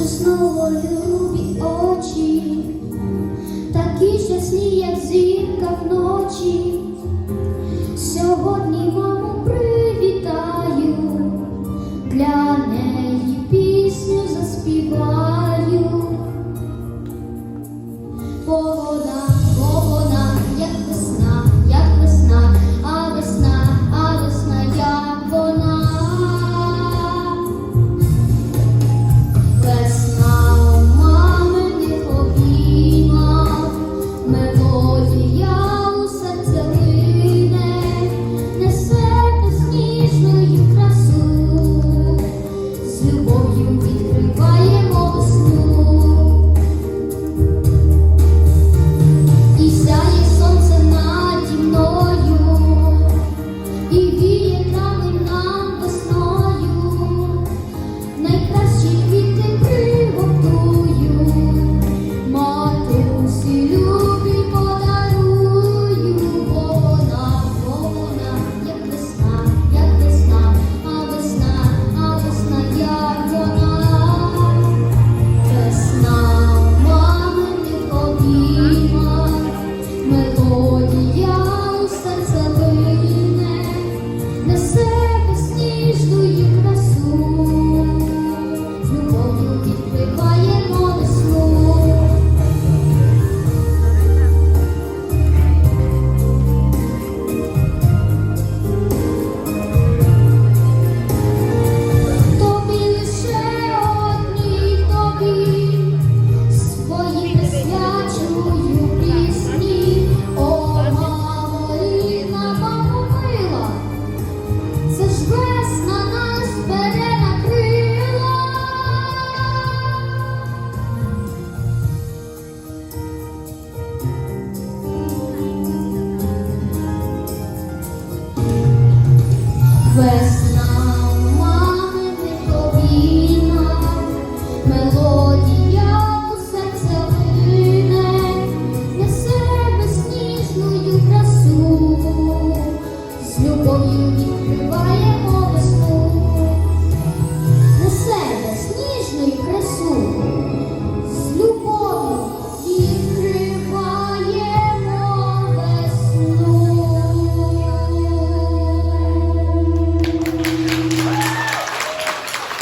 Боже, знову любі очі, такі щасні, як зірка вночі. Сьогодні маму привітаю, для неї пісню заспіваю. Погода 只要